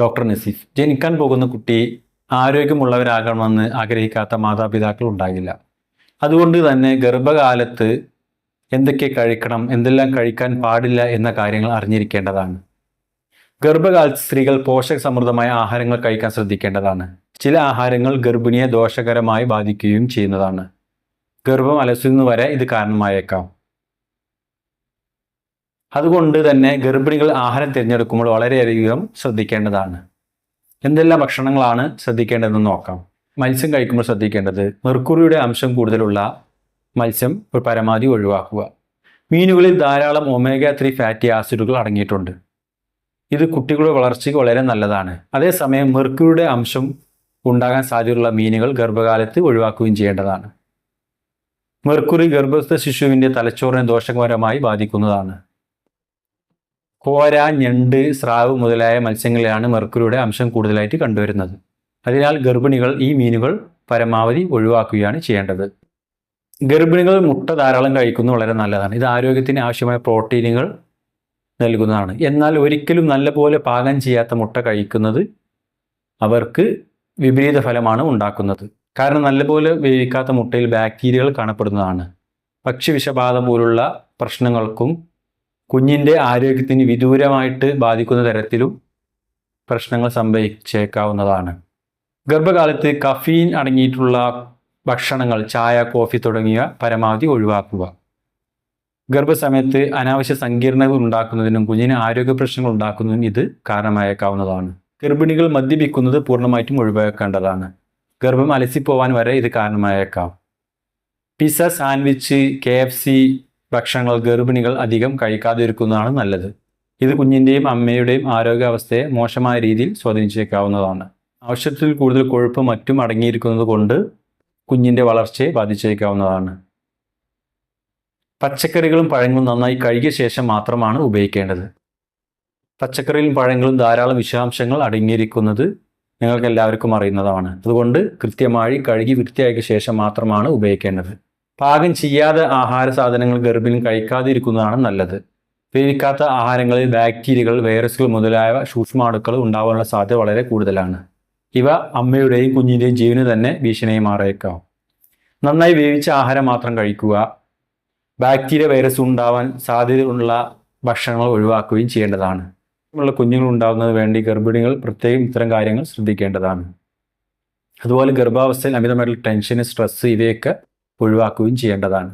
Doctor Naseef ജനിക്കാൻ പോകുന്ന കുട്ടി ആരോഗ്യമുള്ളവരാകണമെന്ന് ആഗ്രഹിക്കാത്ത മാതാപിതാക്കൾ ഉണ്ടാകില്ല. അതുകൊണ്ട് തന്നെ ഗർഭകാലത്ത് എന്തൊക്കെ കഴിക്കണം എന്തെല്ലാം കഴിക്കാൻ പാടില്ല എന്ന കാര്യങ്ങൾ അറിഞ്ഞിരിക്കേണ്ടതാണ്. ഗർഭകാലത്ത് സ്ത്രീകൾ പോഷക സമൃദ്ധമായ ആഹാരങ്ങൾ കഴിക്കാൻ ശ്രദ്ധിക്കേണ്ടതാണ്. ചില ആഹാരങ്ങൾ ഗർഭിണിയെ ദോഷകരമായി ബാധിക്കുകയും ചെയ്യുന്നതാണ്. ഗർഭം അലസുന്നു വരെ ഇത് കാരണമായേക്കാം. അതുകൊണ്ട് തന്നെ ഗർഭിണികൾ ആഹാരം തിരഞ്ഞെടുക്കുമ്പോൾ വളരെയധികം ശ്രദ്ധിക്കേണ്ടതാണ്. എന്തെല്ലാം ഭക്ഷണങ്ങളാണ് ശ്രദ്ധിക്കേണ്ടതെന്ന് നോക്കാം. മത്സ്യം കഴിക്കുമ്പോൾ ശ്രദ്ധിക്കേണ്ടത് മെർക്കുറിയുടെ അംശം കൂടുതലുള്ള മത്സ്യം പരമാവധി ഒഴിവാക്കുക. മീനുകളിൽ ധാരാളം ഒമേഗ ത്രീ ഫാറ്റി ആസിഡുകൾ അടങ്ങിയിട്ടുണ്ട്. ഇത് കുട്ടികളുടെ വളർച്ചയ്ക്ക് വളരെ നല്ലതാണ്. അതേസമയം മെർക്കുറിയുടെ അംശം ഉണ്ടാകാൻ സാധ്യതയുള്ള മീനുകൾ ഗർഭകാലത്ത് ഒഴിവാക്കുകയും ചെയ്യേണ്ടതാണ്. മെർക്കുറി ഗർഭസ്ഥ ശിശുവിന്റെ തലച്ചോറിനെ ദോഷകരമായി ബാധിക്കുന്നതാണ്. കോര ഞണ്ട് സ്രാവ് മുതലായ മത്സ്യങ്ങളിലാണ് മെർക്കുറിയുടെ അംശം കൂടുതലായിട്ട് കണ്ടുവരുന്നത്. അതിനാൽ ഗർഭിണികൾ ഈ മീനുകൾ പരമാവധി ഒഴിവാക്കുകയാണ് ചെയ്യേണ്ടത്. ഗർഭിണികൾ മുട്ട ധാരാളം കഴിക്കുന്നത് വളരെ നല്ലതാണ്. ഇത് ആരോഗ്യത്തിന് ആവശ്യമായ പ്രോട്ടീനുകൾ നൽകുന്നതാണ്. എന്നാൽ ഒരിക്കലും നല്ലപോലെ പാകം ചെയ്യാത്ത മുട്ട കഴിക്കുന്നത് അവർക്ക് വിപരീത ഫലമാണ് ഉണ്ടാക്കുന്നത്. കാരണം നല്ലപോലെ വേവിക്കാത്ത മുട്ടയിൽ ബാക്ടീരിയകൾ കാണപ്പെടുന്നതാണ്. പക്ഷി വിഷബാധ പോലുള്ള പ്രശ്നങ്ങൾക്കും കുഞ്ഞിന്റെ ആരോഗ്യത്തിന് വിദൂരമായിട്ട് ബാധിക്കുന്ന തരത്തിലും പ്രശ്നങ്ങൾ സംഭവിച്ചേക്കാവുന്നതാണ്. ഗർഭകാലത്ത് കഫീൻ അടങ്ങിയിട്ടുള്ള ഭക്ഷണങ്ങൾ ചായ കോഫി തുടങ്ങിയ പരമാവധി ഒഴിവാക്കുക. ഗർഭസമയത്ത് അനാവശ്യ സങ്കീർണതകൾ ഉണ്ടാക്കുന്നതിനും കുഞ്ഞിന് ആരോഗ്യ പ്രശ്നങ്ങൾ ഉണ്ടാക്കുന്നതിനും ഇത് കാരണമായേക്കാവുന്നതാണ്. ഗർഭിണികൾ മദ്യപിക്കുന്നത് പൂർണമായിട്ടും ഒഴിവാക്കേണ്ടതാണ്. ഗർഭം അലസിപ്പോവാൻ വരെ ഇത് കാരണമായേക്കാം. Pizza sandwich K F C ഭക്ഷണങ്ങൾ ഗർഭിണികൾ അധികം കഴിക്കാതിരിക്കുന്നതാണ് നല്ലത്. ഇത് കുഞ്ഞിന്റെയും അമ്മയുടെയും ആരോഗ്യാവസ്ഥയെ മോശമായ രീതിയിൽ സ്വാധീനിച്ചേക്കാവുന്നതാണ്. ആവശ്യത്തിൽ കൂടുതൽ കൊഴുപ്പ് മറ്റും അടങ്ങിയിരിക്കുന്നത് കൊണ്ട് കുഞ്ഞിന്റെ വളർച്ചയെ ബാധിച്ചേക്കാവുന്നതാണ്. പച്ചക്കറികളും പഴങ്ങളും നന്നായി കഴുകിയ ശേഷം മാത്രമാണ് ഉപയോഗിക്കേണ്ടത്. പച്ചക്കറിയിലും പഴങ്ങളും ധാരാളം വിഷാംശങ്ങൾ അടങ്ങിയിരിക്കുന്നത് നിങ്ങൾക്ക് എല്ലാവർക്കും അറിയുന്നതാണ്. അതുകൊണ്ട് കൃത്യമായി കഴുകി വൃത്തിയാക്കിയ ശേഷം മാത്രമാണ് ഉപയോഗിക്കേണ്ടത്. പാകം ചെയ്യാതെ ആഹാര സാധനങ്ങൾ ഗർഭിണി കഴിക്കാതിരിക്കുന്നതാണ് നല്ലത്. വേവിക്കാത്ത ആഹാരങ്ങളിൽ ബാക്ടീരിയകൾ വൈറസുകൾ മുതലായവ സൂക്ഷ്മാണുക്കൾ ഉണ്ടാവാനുള്ള സാധ്യത വളരെ കൂടുതലാണ്. ഇവ അമ്മയുടെയും കുഞ്ഞിന്റെയും ജീവന് തന്നെ ഭീഷണിയായി മാറിയേക്കാം. നന്നായി വേവിച്ച ആഹാരം മാത്രം കഴിക്കുക. ബാക്ടീരിയ വൈറസ് ഉണ്ടാവാൻ സാധ്യതയുള്ള ഭക്ഷണങ്ങൾ ഒഴിവാക്കുകയും ചെയ്യേണ്ടതാണ്. ഉള്ള കുഞ്ഞുങ്ങൾ ഉണ്ടാകുന്നതിന് വേണ്ടി ഗർഭിണികൾ പ്രത്യേകം ഇത്തരം കാര്യങ്ങൾ ശ്രദ്ധിക്കേണ്ടതാണ്. അതുപോലെ ഗർഭാവസ്ഥയിൽ അമിതമായിട്ടുള്ള ടെൻഷൻ സ്ട്രെസ് ഇവയൊക്കെ ഒഴിവാക്കുകയും ചെയ്യേണ്ടതാണ്.